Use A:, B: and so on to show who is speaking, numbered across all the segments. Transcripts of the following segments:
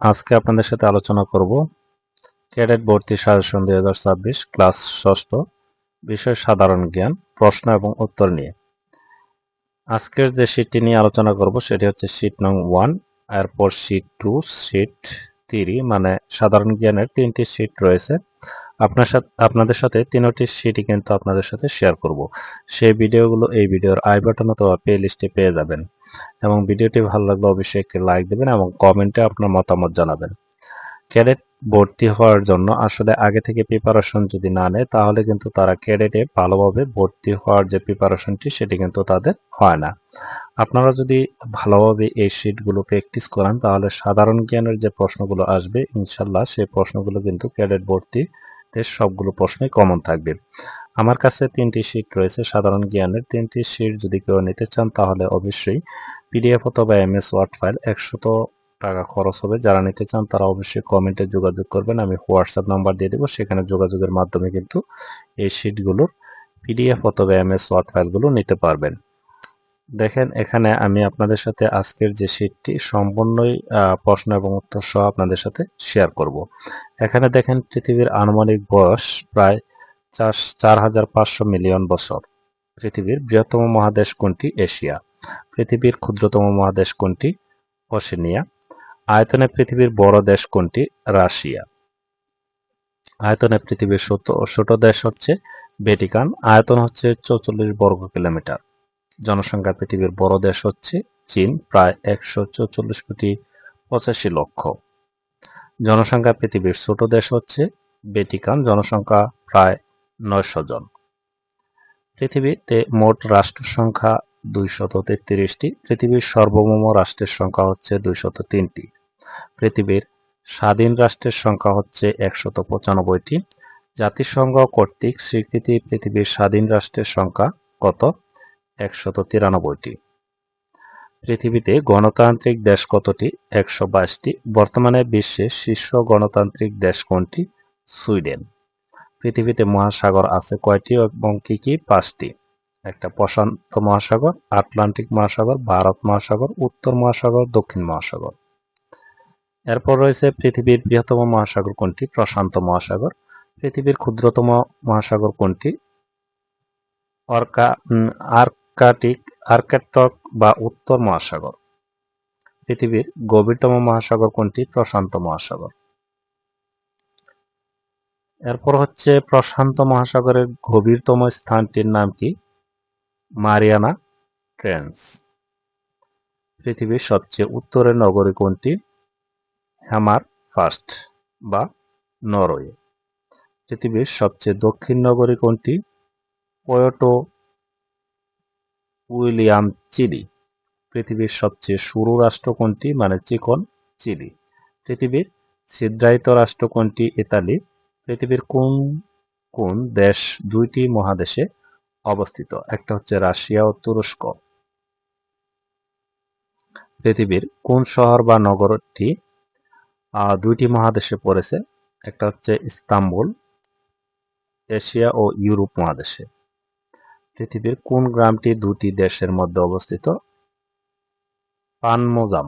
A: আজকে আপনাদের সাথে আলোচনা করব ক্যাডেট ভর্তি সাজেশন দুই হাজার ছাব্বিশ, ক্লাস ষষ্ঠ, বিষয় সাধারণ জ্ঞান, প্রশ্ন এবং উত্তর নিয়ে। আজকের যে শীটটি নিয়ে আলোচনা করব সেটি হচ্ছে শীট নং ওয়ান এরপর শীট টু শীট থ্রি মানে সাধারণ জ্ঞানের তিনটি শীট রয়েছে। আপনার সাথে, আপনাদের সাথে তিনটি শীটই কিন্তু আপনাদের সাথে শেয়ার করব। সেই ভিডিওগুলো এই ভিডিওর আই বাটন অথবা প্লে লিস্টে পেয়ে যাবেন। এবং ভিডিওটি ভালো লাগলে অবশ্যই একটি লাইক দেবেন এবং কমেন্টে আপনার মতামত জানাবেন। ক্যাডেট ভর্তি হওয়ার জন্য আসলে আগে থেকে প্রিপারেশন যদি না নেয়, তাহলে কিন্তু তারা ক্যাডেটে ভালোভাবে ভর্তি হওয়ার যে প্রিপারেশনটি সেটি কিন্তু তাদের হয় না। আপনারা যদি ভালোভাবে এই শিটগুলো প্র্যাকটিস করেন, তাহলে সাধারণ জ্ঞানের যে প্রশ্নগুলো আসবে, ইনশাল্লাহ সেই প্রশ্নগুলো কিন্তু ক্যাডেট ভর্তিতে সবগুলো প্রশ্নই কমন থাকবে। আমার কাছে তিনটি শিট রয়েছে, সাধারণ জ্ঞানের তিনটি শিট যদি কেউ নিতে চান, তাহলে অবশ্যই পিডিএফ অথবা এম এস ওয়ার্ড ফাইল একশত টাকা খরচ হবে। যারা নিতে চান, তারা অবশ্যই কমেন্টে যোগাযোগ করবেন। আমি হোয়াটসঅ্যাপ নাম্বার দিয়ে দেবো। সেখানে যোগাযোগের মাধ্যমে কিন্তু এই শিটগুলোর পিডিএফ অথবা এম এস ওয়ার্ড ফাইলগুলো নিতে পারবেন। দেখেন, এখানে আমি আপনাদের সাথে আজকের যে শিটটি সম্পূর্ণই প্রশ্ন এবং উত্তর সহ আপনাদের সাথে শেয়ার করব। এখানে দেখেন, পৃথিবীর আনুমানিক বয়স প্রায় চার হাজার পাঁচশো মিলিয়ন বছর। পৃথিবীর বৃহত্তম মহাদেশ কোনটি? এশিয়া। পৃথিবীর ক্ষুদ্রতম মহাদেশ কোনটি? ওশেনিয়া। আয়তনে পৃথিবীর বড় দেশ কোনটি? রাশিয়া। আয়তনে পৃথিবীর ছোট দেশ হচ্ছে ভ্যাটিকান। আয়তন হচ্ছে চৌচল্লিশ বর্গ কিলোমিটার। জনসংখ্যা পৃথিবীর বড় দেশ হচ্ছে চীন, প্রায় একশো চৌচল্লিশ কোটি পঁচাশি লক্ষ। জনসংখ্যা পৃথিবীর ছোট দেশ হচ্ছে ভ্যাটিকান। জনসংখ্যা প্রায় নয়শো জন। পৃথিবীতে মোট রাষ্ট্র সংখ্যা দুইশত তেত্রিশটি। পৃথিবীর সর্বমোম রাষ্ট্রের সংখ্যা হচ্ছে দুইশত তিনটি। পৃথিবীর স্বাধীন রাষ্ট্রের সংখ্যা হচ্ছে একশত পঁচানব্বইটি। জাতিসংঘ কর্তৃক স্বীকৃতি পৃথিবীর স্বাধীন রাষ্ট্রের সংখ্যা কত? একশত তিরানব্বইটি। পৃথিবীতে গণতান্ত্রিক দেশ কতটি? একশো বাইশটি। বর্তমানে বিশ্বের শীর্ষ গণতান্ত্রিক দেশ কোনটি? সুইডেন। পৃথিবীতে মহাসাগর আছে কয়টি এবং কি কি? পাঁচটি। একটা প্রশান্ত মহাসাগর, আটলান্টিক মহাসাগর, ভারত মহাসাগর, উত্তর মহাসাগর, দক্ষিণ মহাসাগর। এরপর রয়েছে পৃথিবীর বৃহত্তম মহাসাগর কোনটি? প্রশান্ত মহাসাগর। পৃথিবীর ক্ষুদ্রতম মহাসাগর কোনটি? অর্কা আর্কাটিক, আর্কেটক বা উত্তর মহাসাগর। পৃথিবীর গভীরতম মহাসাগর কোনটি? প্রশান্ত মহাসাগর। এরপর হচ্ছে প্রশান্ত মহাসাগরের গভীরতম স্থানটির নাম কি? মারিয়ানা ট্রেন্স পৃথিবীর সবচেয়ে উত্তরের নগরী কোনটি? হ্যামার ফার্স্ট বা নরওয়ে। পৃথিবীর সবচেয়ে দক্ষিণ নগরী কোনটি? Puerto William, Chile. পৃথিবীর সবচেয়ে সরু রাষ্ট্র কোনটি? মানে চিকন চিলি। পৃথিবীর ছিদ্রায়িত রাষ্ট্র কোনটি? ইতালি। পৃথিবীর কোন কোন দেশ দুইটি মহাদেশে অবস্থিত? একটা হচ্ছে রাশিয়া ও তুরস্ক। পৃথিবীর কোন শহর বা নগরটি দুইটি মহাদেশে পড়েছে? একটা হচ্ছে ইস্তাম্বুল, এশিয়া ও ইউরোপ মহাদেশে। পৃথিবীর কোন গ্রামটি দুটি দেশের মধ্যে অবস্থিত? পানমোজাম,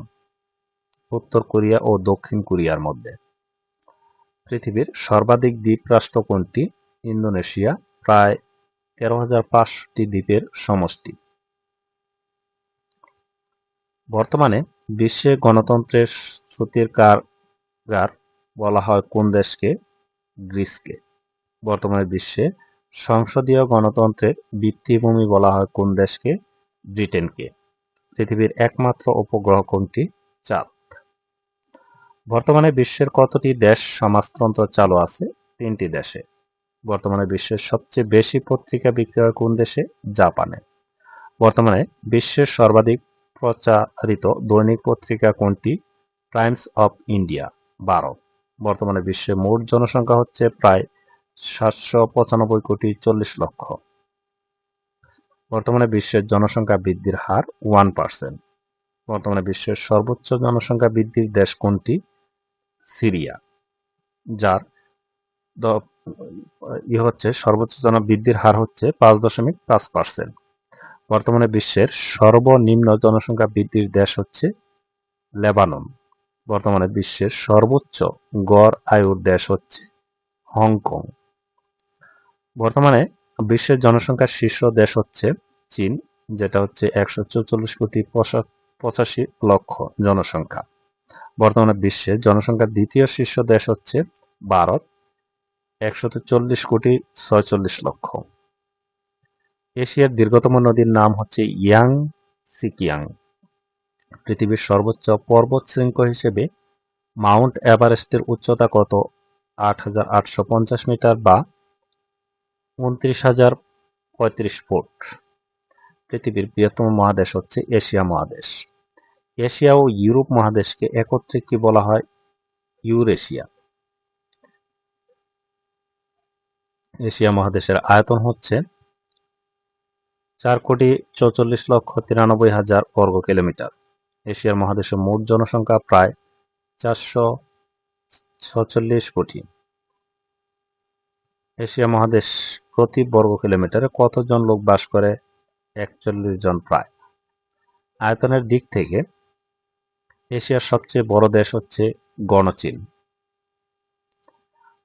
A: উত্তর কোরিয়া ও দক্ষিণ কোরিয়ার মধ্যে। পৃথিবীর সর্বাধিক দ্বীপ রাষ্ট্র কোনটি? ইন্দোনেশিয়া, প্রায় তেরো হাজার পাঁচটি দ্বীপের সমষ্টি। বর্তমানে বিশ্বে গণতন্ত্রের সতীর কারগার বলা হয় কোন দেশকে? গ্রিসকে। বর্তমানে বিশ্বে সংসদীয় গণতন্ত্রের ভিত্তিভূমি বলা হয় কোন দেশকে? ব্রিটেনকে। পৃথিবীর একমাত্র উপগ্রহ কোনটি? চাঁদ। বর্তমানে বিশ্বের কতটি দেশ সমাজতন্ত্র চালু আছে? তিনটি দেশে। বর্তমানে বিশ্বের সবচেয়ে বেশি পত্রিকা বিক্রি হয় কোন দেশে? জাপানে। বর্তমানে বিশ্বের সর্বাধিক প্রচারিত দৈনিক পত্রিকা কোনটি? টাইমস অফ ইন্ডিয়া, বারো। বর্তমানে বিশ্বের মোট জনসংখ্যা হচ্ছে প্রায় সাতশো পঁচানব্বই কোটি চল্লিশ লক্ষ। বর্তমানে বিশ্বের জনসংখ্যা বৃদ্ধির হার ওয়ান পার্সেন্ট। বর্তমানে বিশ্বের সর্বোচ্চ জনসংখ্যা বৃদ্ধির দেশ কোনটি? সিরিয়া, যার ই হচ্ছে সর্বোচ্চ জন বৃদ্ধির হার হচ্ছে পাঁচ দশমিক পাঁচ পার্সেন্ট। বর্তমানে বিশ্বের সর্বনিম্ন জনসংখ্যা বৃদ্ধির দেশ হচ্ছে লেবানন। বর্তমানে বিশ্বের সর্বোচ্চ গড় আয়ুর দেশ হচ্ছে হংকং। বর্তমানে বিশ্বের জনসংখ্যার শীর্ষ দেশ হচ্ছে চীন, যেটা হচ্ছে একশো চৌচল্লিশ কোটি পঁচাশি লক্ষ জনসংখ্যা। বর্তমানে বিশ্বের জনসংখ্যার দ্বিতীয় শীর্ষ দেশ হচ্ছে ভারত, একশত চল্লিশ কোটি ছয়চল্লিশ লক্ষ। এশিয়ার দীর্ঘতম নদীর নাম হচ্ছে ইয়াং সিকিয়াং। পৃথিবীর সর্বোচ্চ পর্বত শৃঙ্গ হিসেবে মাউন্ট এভারেস্টের উচ্চতা কত? আট হাজার আটশো পঞ্চাশ মিটার বা উনত্রিশ হাজার পঁয়ত্রিশ ফুট। পৃথিবীর বৃহত্তম মহাদেশ হচ্ছে এশিয়া মহাদেশ। এশিয়া ও ইউরোপ মহাদেশকে একত্রে কি বলা হয়? ইউরেশিয়া। এশিয়া মহাদেশের আয়তন হচ্ছে চার কোটি চৌচল্লিশ লক্ষ তিরানব্বই হাজার বর্গ কিলোমিটার। এশিয়ার মহাদেশের মোট জনসংখ্যা প্রায় চারশো ছচল্লিশ কোটি। এশিয়া মহাদেশ প্রতি বর্গ কিলোমিটারে কতজন লোক বাস করে? একচল্লিশ জন প্রায়। আয়তনের দিক থেকে এশিয়ার সবচেয়ে বড় দেশ হচ্ছে গণচীন।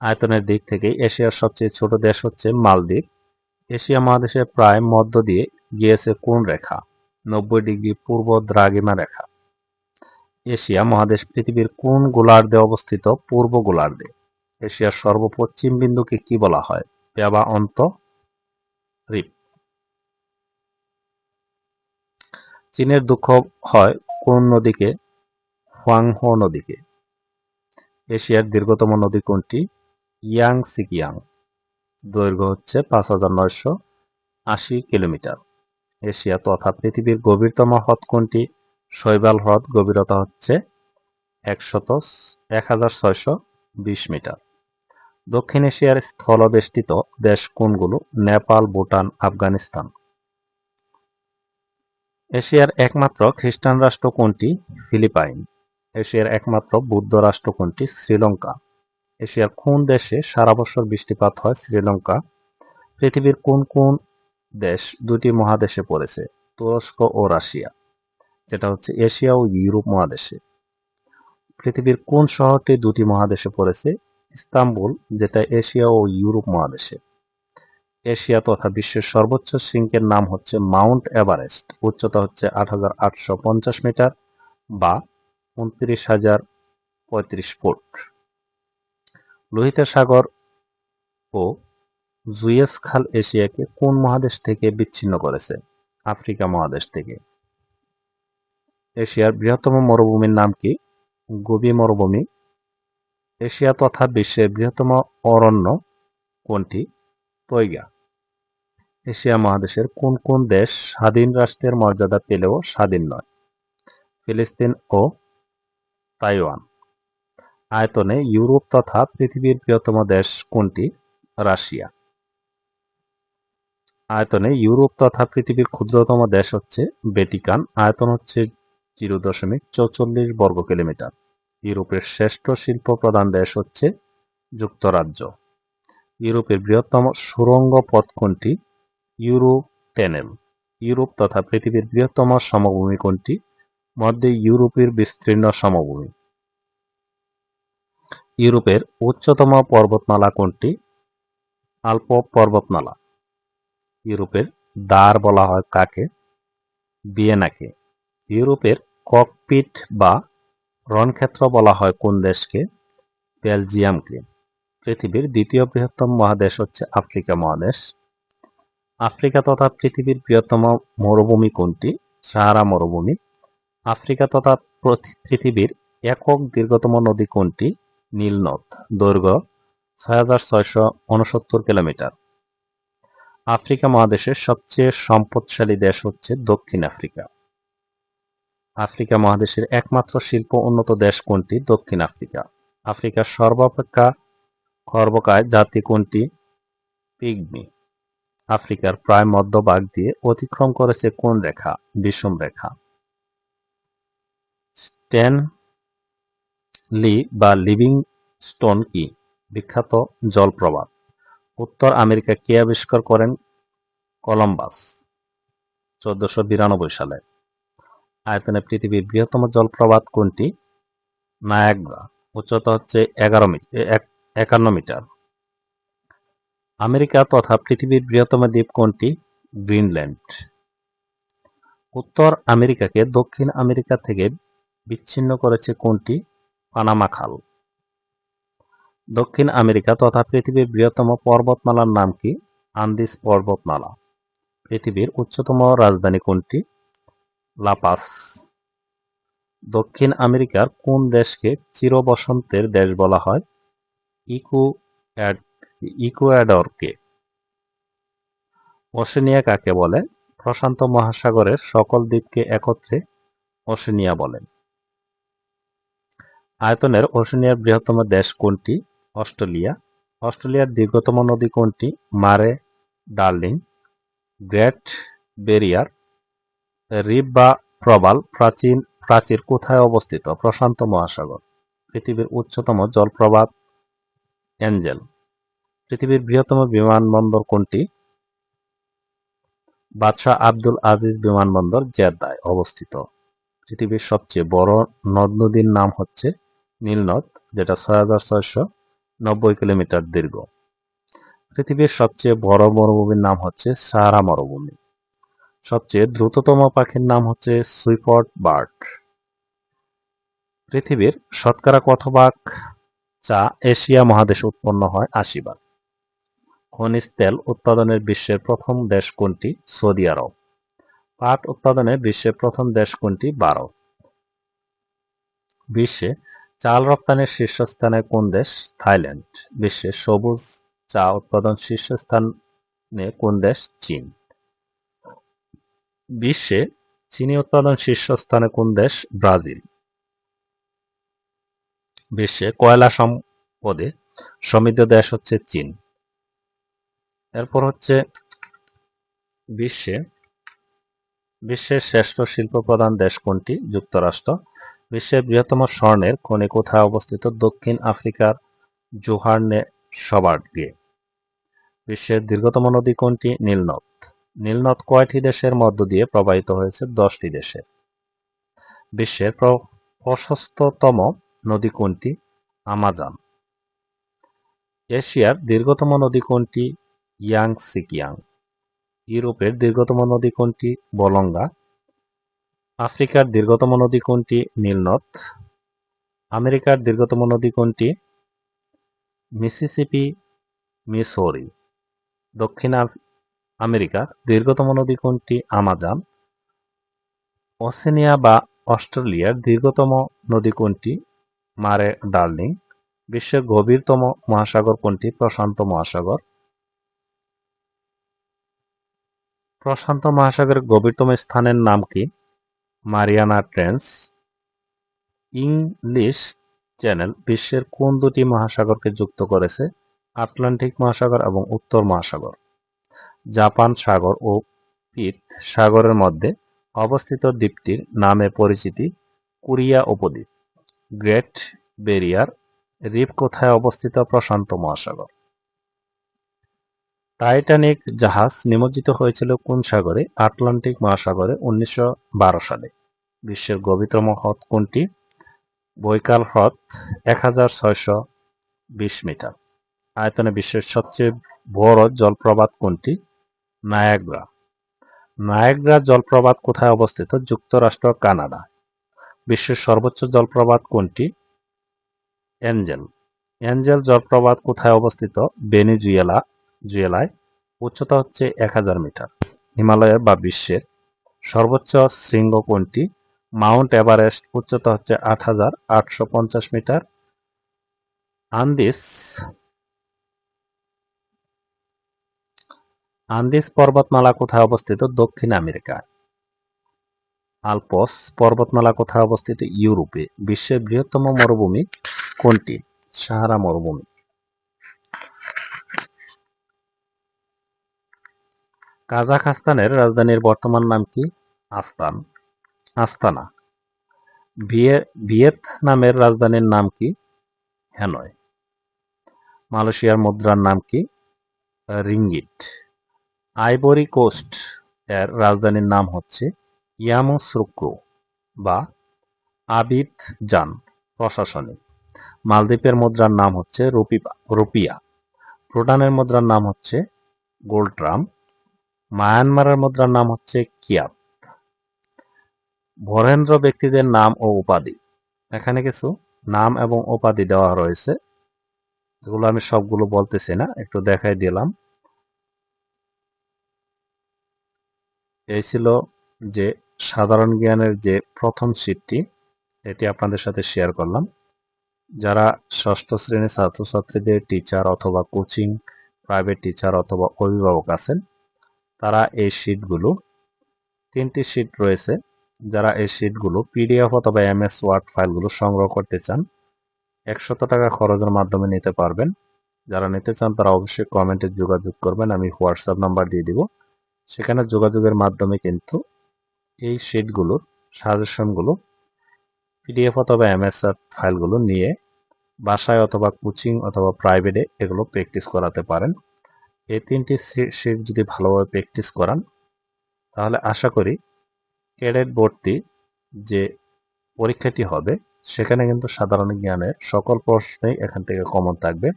A: আয়তনের দিক থেকে এশিয়ার সবচেয়ে ছোট দেশ হচ্ছে মালদ্বীপ। এশিয়া মহাদেশের প্রায় মধ্য দিয়ে গিয়েছে কোন রেখা? নব্বই ডিগ্রি পূর্ব দ্রাঘিমা রেখা। এশিয়া মহাদেশ পৃথিবীর কোন গোলার্ধে অবস্থিত? পূর্ব গোলার্ধে। এশিয়ার সর্বপশ্চিম বিন্দুকে কি বলা হয়? পেবা অন্ত রিপ। চীনের দুঃখ হয় কোন নদীকে হোয়াংহো নদীকে। এশিয়ার দীর্ঘতম নদী কোনটি? ইয়াং সিকিয়াং দৈর্ঘ্য হচ্ছে পাঁচ হাজার নয়শো আশি কিলোমিটার। এশিয়া তথা পৃথিবীর গভীরতম হ্রদ কোনটি? শৈবাল হ্রদ গভীরতা হচ্ছে একশত এক হাজার ছয়শো বিশ মিটার। দক্ষিণ এশিয়ার স্থলবেষ্টিত দেশ কোনগুলো? নেপাল, ভুটান, আফগানিস্তান। এশিয়ার একমাত্র খ্রিস্টান রাষ্ট্র কোনটি? ফিলিপাইন। এশিয়ার একমাত্র বৌদ্ধ রাষ্ট্র কোনটি? শ্রীলঙ্কা। এশিয়ার কোন দেশে সারা বছর বৃষ্টিপাত হয়? শ্রীলঙ্কা। পৃথিবীর কোন কোন দেশ দুটি মহাদেশে পড়েছে? তুরস্ক ও রাশিয়া, যেটা হচ্ছে এশিয়া ও ইউরোপ মহাদেশে। পৃথিবীর কোন শহরটি দুটি মহাদেশে পড়েছে? ইস্তাম্বুল, যেটা এশিয়া ও ইউরোপ মহাদেশে। এশিয়া তথা বিশ্বের সর্বোচ্চ শৃঙ্গের নাম হচ্ছে মাউন্ট এভারেস্ট। উচ্চতা হচ্ছে আট হাজার আটশো পঞ্চাশ মিটার বা উনত্রিশ হাজার পঁয়ত্রিশ ফুট। লোহিত সাগর ও জুয়েস খাল এশিয়াকে কোন মহাদেশ থেকে বিচ্ছিন্ন করেছে? আফ্রিকা মহাদেশ থেকে। এশিয়ার বৃহত্তম মরুভূমির নাম কি? গোবি মরুভূমি। এশিয়া তথা বিশ্বের বৃহত্তম অরণ্য কোনটি? তৈগা। এশিয়া মহাদেশের কোন কোন দেশ স্বাধীন রাষ্ট্রের মর্যাদা পেলেও স্বাধীন নয়? ফিলিস্তিন ও তাইওয়ান। আয়তনে ইউরোপ তথা পৃথিবীর বৃহত্তম দেশ কোনটি? রাশিয়া। আয়তনে ইউরোপ তথা পৃথিবীর ক্ষুদ্রতম দেশ হচ্ছে ভ্যাটিকান। আয়তন হচ্ছে জিরো দশমিক চৌচল্লিশ বর্গ কিলোমিটার। ইউরোপের শ্রেষ্ঠ শিল্প প্রধান দেশ হচ্ছে যুক্তরাজ্য। ইউরোপের বৃহত্তম সুড়ঙ্গ পথ কোনটি? ইউরো টেনেল ইউরোপ তথা পৃথিবীর বৃহত্তম সমভূমি কোনটি? মধ্যে ইউরোপের বিস্তীর্ণ সমভূমি। ইউরোপের উচ্চতম পর্বতমালা কোনটি? আল্প পর্বতমালা। ইউরোপের দ্বার বলা হয় কাকে? ভিয়েনাকে। ইউরোপের ককপিট বা রণক্ষেত্র বলা হয় কোন দেশকে? বেলজিয়ামকে। পৃথিবীর দ্বিতীয় বৃহত্তম মহাদেশ হচ্ছে আফ্রিকা মহাদেশ। আফ্রিকা তথা পৃথিবীর বৃহত্তম মরুভূমি কোনটি? সাহারা মরুভূমি। আফ্রিকা তথা পৃথিবীর একক দীর্ঘতম নদী কোনটি? নীল নদ, দৈর্ঘ্য ছয় হাজার ছয়শো উনসত্তর কিলোমিটার। আফ্রিকা মহাদেশের সবচেয়ে সম্পদশালী দেশ হচ্ছে দক্ষিণ আফ্রিকা। আফ্রিকা মহাদেশের একমাত্র শিল্প উন্নত দেশ কোনটি? দক্ষিণ আফ্রিকা। আফ্রিকার সর্বাপেক্ষা খর্বকায় জাতি কোনটি? পিগমি। আফ্রিকার প্রায় মধ্যভাগ দিয়ে অতিক্রম করেছে কোন রেখা? বিষম রেখা। স্ট্যান লি বা লিভিং স্টোন কি বিখ্যাত জলপ্রপাত। উত্তর আমেরিকা কে আবিষ্কার করেন? কলম্বাস, চোদ্দশো বিরানব্বই সালে। আয়তনে পৃথিবীর বৃহত্তম জলপ্রপাত কোনটি? নায়াগ্রা, উচ্চতা হচ্ছে এগারো একান্ন মিটার। আমেরিকা তথা পৃথিবীর বৃহত্তম দ্বীপ কোনটি? গ্রিনল্যান্ড। উত্তর আমেরিকাকে দক্ষিণ আমেরিকা থেকে বিচ্ছিন্ন করেছে কোনটি? পানামা খাল। দক্ষিণ আমেরিকা তথা পৃথিবীর বৃহত্তম পর্বতমালার নাম কি? আন্দিস পর্বতমালা। পৃথিবীর উচ্চতম রাজধানী কোনটি? লাপাস। দক্ষিণ আমেরিকার কোন দেশকে চিরবসন্তের দেশ বলা হয়? ইকু ইকুয়াডরকে। ওশেনিয়া কাকে বলে? প্রশান্ত মহাসাগরের সকল দ্বীপকে একত্রে ওশেনিয়া বলেন আয়তনের ওশেনিয়ার বৃহত্তম দেশ কোনটি? অস্ট্রেলিয়া। অস্ট্রেলিয়ার দীর্ঘতম নদী কোনটি? মারে, ডার্লিং, গ্রেট বেরিয়ার রিপ বা প্রবাল প্রাচীন, প্রাচীর কোথায় অবস্থিত? প্রশান্ত মহাসাগর, পৃথিবীর উচ্চতম জলপ্রপাত অ্যাঞ্জেল। পৃথিবীর বৃহত্তম বিমানবন্দর কোনটি? বাদশাহ আব্দুল আজিজ বিমানবন্দর জেদ্দায় অবস্থিত। পৃথিবীর সবচেয়ে বড় নদ নদীর নাম হচ্ছে নীলনদ যেটা ছয় হাজার ছয়শো নব্বই কিলোমিটার দীর্ঘ। পৃথিবীর সবচেয়ে বড় মরুভূমির নাম হচ্ছে সাহারা মরুভূমি সবচেয়ে দ্রুততম পাখির নাম হচ্ছে সুইপট বার্ড। পৃথিবীর শতকরা কত ভাগ চা এশিয়া মহাদেশে উৎপন্ন হয়? আশি ভাগ। খনিজ তেল উৎপাদনের বিশ্বের প্রথম দেশ কোনটি? Saudi Arab. পাট উৎপাদনে বিশ্বের প্রথম দেশ কোনটি? ভারত। বিশ্বে চাল রপ্তানির শীর্ষস্থানে কোন দেশ? থাইল্যান্ড। বিশ্বে সবুজ চা উৎপাদন শীর্ষস্থানে কোন দেশ? চীন। বিশ্বে চিনি উৎপাদন শীর্ষস্থানে কোন দেশ? ব্রাজিল। বিশ্বে কয়লা সম্পদে সমৃদ্ধ দেশ হচ্ছে চীন। এরপর হচ্ছে বিশ্বে বিশ্বের শ্রেষ্ঠ শিল্প প্রধান দেশ কোনটি? যুক্তরাষ্ট্র। বিশ্বের বৃহত্তম স্বর্ণের খনি কোথায় অবস্থিত দক্ষিণ আফ্রিকার জোহার্নে সবার্গে বিশ্বের দীর্ঘতম নদী কোনটি? নীলনদ। নীলনদ কয়টি দেশের মধ্য দিয়ে প্রবাহিত হয়েছে? দশটি দেশে বিশ্বের প্রশস্ততম নদী কোনটি? আমাজন। এশিয়ার দীর্ঘতম নদী কোনটি? ইয়াং সিকিয়াং ইউরোপের দীর্ঘতম নদী কোনটি? বলঙ্গা। আফ্রিকার দীর্ঘতম নদী কোনটি? নীলনদ আমেরিকার দীর্ঘতম নদী কোনটি? Mississippi, Missouri. দক্ষিণ আমেরিকার দীর্ঘতম নদী কোনটি? আমাজন। ওসেনিয়া বা অস্ট্রেলিয়ার দীর্ঘতম নদী কোনটি? মারে ডার্লিং। বিশ্বের গভীরতম মহাসাগর কোনটি? প্রশান্ত মহাসাগর। প্রশান্ত মহাসাগরের গভীরতম স্থানের নাম কি? মারিয়ানা ট্রেন্স ইংলিশ চ্যানেল বিশ্বের কোন দুটি মহাসাগরকে যুক্ত করেছে? আটলান্টিক মহাসাগর এবং উত্তর মহাসাগর। জাপান সাগর ও পিত সাগরের মধ্যে অবস্থিত দ্বীপটির নামে পরিচিতি কোরিয়া উপদ্বীপ। গ্রেট বেরিয়ার রিপ কোথায় অবস্থিত? প্রশান্ত মহাসাগর। টাইটানিক জাহাজ নিমজ্জিত হয়েছিল কোন সাগরে? আটলান্টিক মহাসাগরে, উনিশশো বারো সালে। বিশ্বের গভীরতম হ্রদ কোনটি? বৈকাল হ্রদ, এক হাজার ছয়শো বিশ মিটার। আয়তনে বিশ্বের সবচেয়ে বড় জলপ্রপাত কোনটি? নায়াগ্রা। নায়াগ্রা জলপ্রপাত কোথায় অবস্থিত? যুক্তরাষ্ট্র, কানাডা। বিশ্বের সর্বোচ্চ জলপ্রপাত কোনটি? অ্যাঞ্জেল অ্যাঞ্জেল জলপ্রপাত কোথায় অবস্থিত? ভেনিজুয়েলা জুয়েলায় উচ্চতা হচ্ছে এক হাজার মিটার। হিমালয়ের বা বিশ্বের সর্বোচ্চ শৃঙ্গ কোনটি মাউন্ট এভারেস্ট উচ্চতা হচ্ছে আট হাজার আটশো পঞ্চাশ মিটার। আন্দিস আন্দিস পর্বতমালা কোথায় অবস্থিত? দক্ষিণ আমেরিকায় আলপস পর্বতমালা কোথায় অবস্থিত? ইউরোপে। বিশ্বের বৃহত্তম মরুভূমি কোনটি? সাহারা মরুভূমি। কাজাখস্তানের রাজধানীর বর্তমান নাম কি? আস্তান। আস্তানা। ভিয়েতনামের রাজধানীর নাম কি? হ্যানয়। মালয়েশিয়ার মুদ্রার নাম কি? রিঙ্গিট আইবরি কোস্ট এর রাজধানীর নাম হচ্ছে ইয়ামুসরুক্রো বা আবিদ জান প্রশাসনিক। মালদ্বীপের মুদ্রার নাম হচ্ছে রুপি রুপিয়া। ভুটানের মুদ্রার নাম হচ্ছে গোল্ড্রাম মায়ানমারের মুদ্রার নাম হচ্ছে কিয়াত। বরেন্দ্র ব্যক্তিদের নাম ও উপাধি। এখানে কিছু নাম এবং উপাধি দেওয়া রয়েছে। এগুলো আমি সবগুলো বলতেছি না, একটু দেখাই দিলাম। এই ছিল যে সাধারণ জ্ঞানের যে প্রথম শীটটি এটি আপনাদের সাথে শেয়ার করলাম। যারা ষষ্ঠ শ্রেণির ছাত্রছাত্রীদের টিচার অথবা কোচিং প্রাইভেট টিচার অথবা অভিভাবক আছেন তারা এই শীটগুলো তিনটি শীট রয়েছে, যারা এই শীটগুলো পিডিএফ অথবা এমএস ওয়ার্ড ফাইলগুলো সংগ্রহ করতে চান, একশত টাকা খরচের মাধ্যমে নিতে পারবেন। যারা নিতে চান তারা অবশ্যই কমেন্টে যোগাযোগ করবেন, আমি হোয়াটসঅ্যাপ নাম্বার দিয়ে দিব। সেখানে যোগাযোগের মাধ্যমে কিন্তু এই শিটগুলোর সাজেশনগুলো পিডিএফ অথবা এম এমএস ফাইলগুলো নিয়ে বাসায় অথবা কোচিং অথবা প্রাইভেটে এগুলো প্র্যাকটিস করাতে পারেন। এই তিনটি শিট যদি ভালোভাবে প্র্যাকটিস করান, তাহলে আশা করি ক্যাডেট ভর্তি যে পরীক্ষাটি হবে, সেখানে কিন্তু সাধারণ জ্ঞানের সকল প্রশ্নই এখান থেকে কমন থাকবে।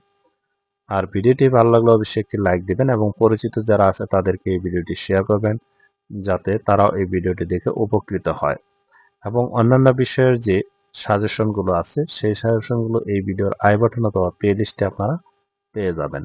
A: আর ভিডিওটি ভালো লাগলে অবশ্যই একটি লাইক দিবেন এবং পরিচিত যারা আছে তাদেরকে এই ভিডিওটি শেয়ার করবেন, যাতে তারাও এই ভিডিওটি দেখে উপকৃত হয়। এবং অন্যান্য বিষয়ের যে সাজেশনগুলো আছে, সেই সাজেশনগুলো এই ভিডিওর আই বাটন অথবা প্লে লিস্টে আপনারা পেয়ে যাবেন।